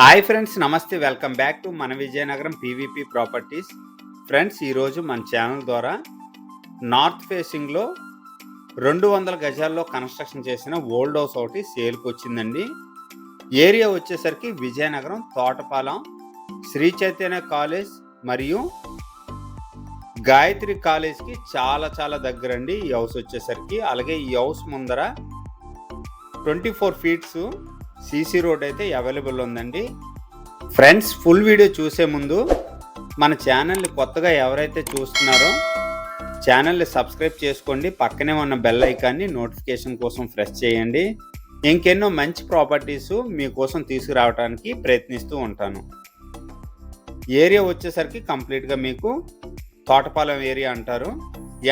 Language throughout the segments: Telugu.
హాయ్ ఫ్రెండ్స్ నమస్తే వెల్కమ్ బ్యాక్ టు మన విజయనగరం పీవీపీ ప్రాపర్టీస్. ఫ్రెండ్స్ ఈరోజు మన ఛానల్ ద్వారా నార్త్ ఫేసింగ్లో రెండు వందల గజాల్లో కన్స్ట్రక్షన్ చేసిన ఓల్డ్ హౌస్ ఒకటి సేల్కి వచ్చిందండి. ఏరియా వచ్చేసరికి విజయనగరం తోటపాలెం శ్రీ చైతన్య కాలేజ్ మరియు గాయత్రి కాలేజ్కి చాలా చాలా దగ్గరండి ఈ హౌస్ వచ్చేసరికి. అలాగే ఈ హౌస్ ముందర twenty four feets CC road అయితే అవైలబుల్ ఉందండి. ఫ్రెండ్స్ ఫుల్ వీడియో చూసే ముందు మన ఛానల్ని కొత్తగా ఎవరైతే చూస్తున్నారో ఛానల్ని సబ్స్క్రైబ్ చేసుకోండి. పక్కనే ఉన్న బెల్ ఐకాన్ని నోటిఫికేషన్ కోసం ప్రెస్ చేయండి. ఇంకెన్నో మంచి ప్రాపర్టీస్ మీకోసం తీసుకురావడానికి ప్రయత్నిస్తూ ఉంటాను. ఏరియా వచ్చేసరికి కంప్లీట్గా మీకు తోటపాలెం ఏరియా అంటారు.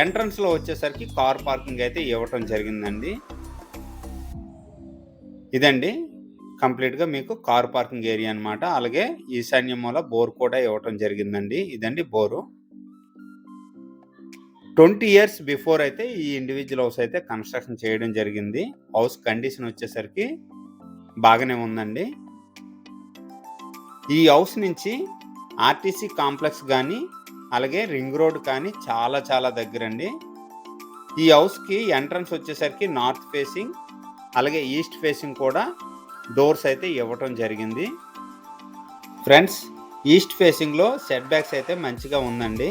ఎంట్రన్స్లో వచ్చేసరికి కార్ పార్కింగ్ అయితే ఇవ్వటం జరిగిందండి. ఇదండి కంప్లీట్గా మీకు కార్ పార్కింగ్ ఏరియా అన్నమాట. అలాగే ఈశాన్య మూల బోర్ కూడా ఇవ్వటం జరిగిందండి. ఇదండి బోరు. ట్వంటీ ఇయర్స్ బిఫోర్ అయితే ఈ ఇండివిజువల్ హౌస్ అయితే కన్స్ట్రక్షన్ చేయడం జరిగింది. హౌస్ కండిషన్ వచ్చేసరికి బాగానే ఉందండి. ఈ హౌస్ నుంచి ఆర్టీసీ కాంప్లెక్స్ కానీ అలాగే రింగ్ రోడ్ కానీ చాలా చాలా దగ్గరండి. ఈ హౌస్కి ఎంట్రన్స్ వచ్చేసరికి నార్త్ ఫేసింగ్ అలాగే ఈస్ట్ ఫేసింగ్ కూడా డోర్స్ అయితే ఇవ్వటం జరిగింది. ఫ్రెండ్స్ ఈస్ట్ ఫేసింగ్లో సెట్ బ్యాక్స్ అయితే మంచిగా ఉందండి.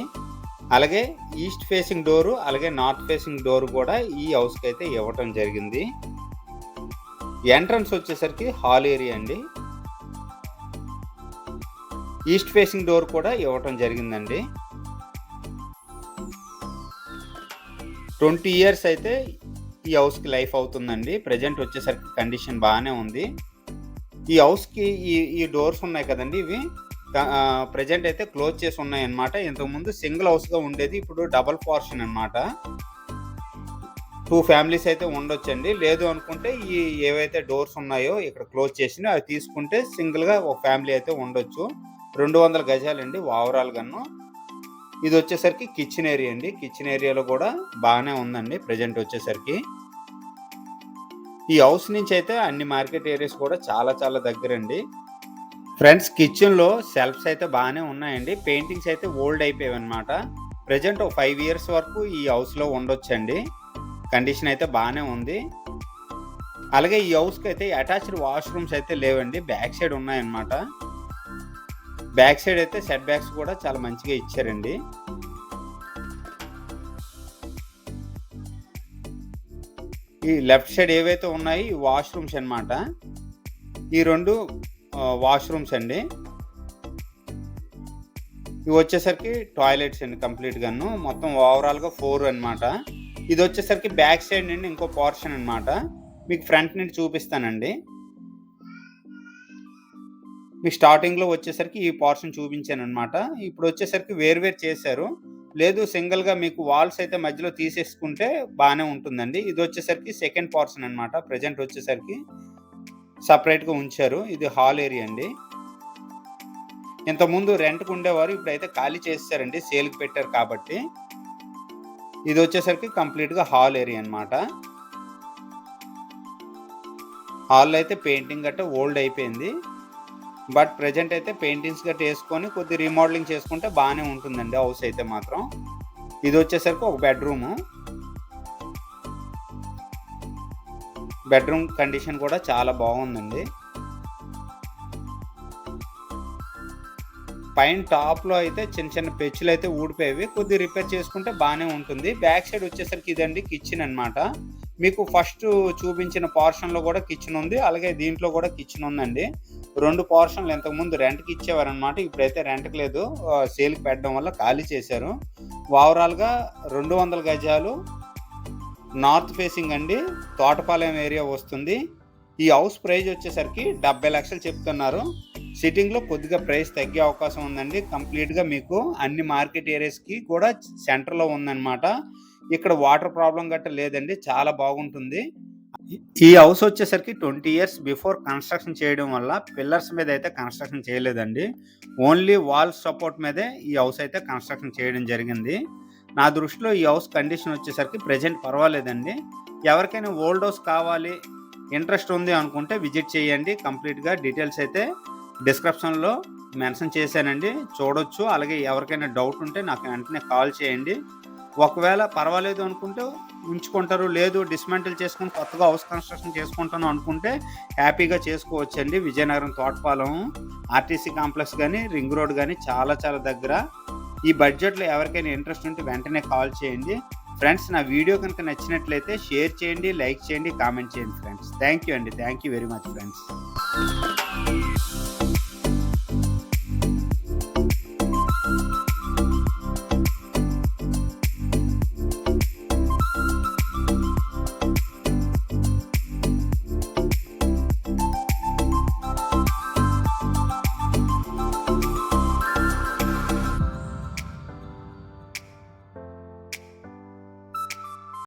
అలాగే ఈస్ట్ ఫేసింగ్ డోరు అలాగే నార్త్ ఫేసింగ్ డోర్ కూడా ఈ హౌస్కి అయితే ఇవ్వటం జరిగింది. ఎంట్రన్స్ వచ్చేసరికి హాల్ ఏరియా అండి. ఈస్ట్ ఫేసింగ్ డోర్ కూడా ఇవ్వటం జరిగిందండి. ట్వంటీ ఇయర్స్ అయితే ఈ హౌస్కి లైఫ్ అవుతుందండి. ప్రజెంట్ వచ్చేసరికి కండిషన్ బాగానే ఉంది. ఈ హౌస్కి ఈ ఈ డోర్స్ ఉన్నాయి కదండి ఇవి. ప్రజెంట్ అయితే క్లోజ్ చేసి ఉన్నాయి అనమాట ఇంతకుముందు సింగిల్ హౌస్గా ఉండేది. ఇప్పుడు డబల్ పోర్షన్ అనమాట టూ ఫ్యామిలీస్ అయితే ఉండొచ్చండి. లేదు అనుకుంటే ఈ ఏవైతే డోర్స్ ఉన్నాయో ఇక్కడ క్లోజ్ చేసిన అవి తీసుకుంటే సింగిల్గా ఒక ఫ్యామిలీ అయితే ఉండొచ్చు. రెండు వందల గజాలండి ఓవరాల్ గన్ను. ఇది వచ్చేసరికి కిచెన్ ఏరియా అండి. కిచెన్ ఏరియాలో కూడా బాగానే ఉందండి ప్రజెంట్ వచ్చేసరికి. ఈ హౌస్ నుంచి అయితే అన్ని మార్కెట్ ఏరియాస్ కూడా చాలా చాలా దగ్గరండి. ఫ్రెండ్స్ కిచెన్లో సెల్ఫ్స్ అయితే బాగానే ఉన్నాయండి. పెయింటింగ్స్ అయితే ఓల్డ్ అయిపోయాయి అనమాట ప్రజెంట్ ఒక ఫైవ్ ఇయర్స్ వరకు ఈ హౌస్లో ఉండొచ్చండి. కండిషన్ అయితే బాగానే ఉంది. అలాగే ఈ హౌస్కి అయితే అటాచ్డ్ వాష్రూమ్స్ అయితే లేవండి. బ్యాక్ సైడ్ ఉన్నాయన్నమాట. బ్యాక్ సైడ్ అయితే సెట్ బ్యాక్స్ కూడా చాలా మంచిగా ఇచ్చారండి. ఈ లెఫ్ట్ సైడ్ ఏవైతే ఉన్నాయి వాష్రూమ్స్ అన్నమాట. ఈ రెండు వాష్రూమ్స్ అండి. ఇవి వచ్చేసరికి టాయిలెట్స్ అండి కంప్లీట్ గాను. మొత్తం ఓవరాల్గా ఫోర్ అనమాట ఇది వచ్చేసరికి బ్యాక్ సైడ్ నుండి ఇంకో పోర్షన్ అనమాట మీకు ఫ్రంట్ నుండి చూపిస్తానండి. మీకు స్టార్టింగ్లో వచ్చేసరికి ఈ పోర్షన్ చూపించాను అనమాట ఇప్పుడు వచ్చేసరికి వేరు చేశారు. లేదు సింగిల్గా మీకు వాల్స్ అయితే మధ్యలో తీసేసుకుంటే బాగానే ఉంటుందండి. ఇది వచ్చేసరికి సెకండ్ పోర్షన్ అనమాట ప్రజెంట్ వచ్చేసరికి సపరేట్గా ఉంచారు. ఇది హాల్ ఏరియా అండి. ఇంతకుముందు రెంట్కి ఉండేవారు ఇప్పుడైతే ఖాళీ చేస్తారండి సేల్కి పెట్టారు కాబట్టి. ఇది వచ్చేసరికి కంప్లీట్గా హాల్ ఏరియా అనమాట హాల్లో అయితే పెయింటింగ్ గట్ట ఓల్డ్ అయిపోయింది. బట్ ప్రజెంట్ అయితే పెయింటింగ్స్ గట్ట వేసుకొని కొద్ది రీమోడలింగ్ చేసుకుంటే బాగానే ఉంటుందండి హౌస్ అయితే మాత్రం. ఇది వచ్చేసరికి ఒక బెడ్రూము. బెడ్రూమ్ కండిషన్ కూడా చాలా బాగుందండి. పైన టాప్లో అయితే చిన్న చిన్న పెచ్చులు అయితే ఊడిపోయేవి. కొద్ది రిపేర్ చేసుకుంటే బాగానే ఉంటుంది. బ్యాక్ సైడ్ వచ్చేసరికి ఇదండి కిచెన్ అనమాట మీకు ఫస్ట్ చూపించిన పోర్షన్లో కూడా కిచెన్ ఉంది. అలాగే దీంట్లో కూడా కిచెన్ ఉందండి. రెండు పోర్షన్లు ఇంతకుముందు రెంట్కి ఇచ్చేవారనమాట ఇప్పుడైతే రెంట్కి లేదు. సేల్కి పెట్టడం వల్ల ఖాళీ చేశారు. ఓవరాల్గా రెండు వందల గజాలు నార్త్ ఫేసింగ్ అండి. తోటపాలెం ఏరియా వస్తుంది. ఈ హౌస్ ప్రైజ్ వచ్చేసరికి డెబ్బై లక్షలు చెప్తున్నారు. సిట్టింగ్లో కొద్దిగా ప్రైస్ తగ్గే అవకాశం ఉందండి. కంప్లీట్గా మీకు అన్ని మార్కెట్ ఏరియాస్కి కూడా సెంటర్లో ఉందన్నమాట. ఇక్కడ వాటర్ ప్రాబ్లం గట్రా లేదండి. చాలా బాగుంటుంది. ఈ హౌస్ వచ్చేసరికి ట్వంటీ ఇయర్స్ బిఫోర్ కన్స్ట్రక్షన్ చేయడం వల్ల పిల్లర్స్ మీద అయితే కన్స్ట్రక్షన్ చేయలేదండి. ఓన్లీ వాల్ సపోర్ట్ మీదే ఈ హౌస్ అయితే కన్స్ట్రక్షన్ చేయడం జరిగింది. నా దృష్టిలో ఈ హౌస్ కండిషన్ వచ్చేసరికి ప్రజెంట్ పర్వాలేదండి. ఎవరికైనా ఓల్డ్ హౌస్ కావాలి ఇంట్రెస్ట్ ఉంది అనుకుంటే విజిట్ చేయండి కంప్లీట్గా డీటెయిల్స్ అయితే డిస్క్రిప్షన్‌లో మెన్షన్ చేశానండి. చూడొచ్చు. అలాగే ఎవరికైనా డౌట్ ఉంటే నాకు వెంటనే కాల్ చేయండి. ఒకవేళ పర్వాలేదు అనుకుంటే ఉంచుకుంటారు. లేదు డిస్మెంటల్ చేసుకుని కొత్తగా హౌస్ కన్‌స్ట్రక్షన్ చేసుకుంటాను అనుకుంటే హ్యాపీగా చేసుకోవచ్చండి. విజయనగరం తోటపాలెం ఆర్టీసీ కాంప్లెక్స్ కానీ రింగ్ రోడ్ కానీ చాలా చాలా దగ్గర. ఈ బడ్జెట్‌లో ఎవరికైనా ఇంట్రెస్ట్ ఉంటే వెంటనే కాల్ చేయండి. ఫ్రెండ్స్ నా వీడియో కనుక నచ్చినట్లయితే షేర్ చేయండి, లైక్ చేయండి, కామెంట్ చేయండి ఫ్రెండ్స్. థ్యాంక్ యూ అండి. Thank you very much friends.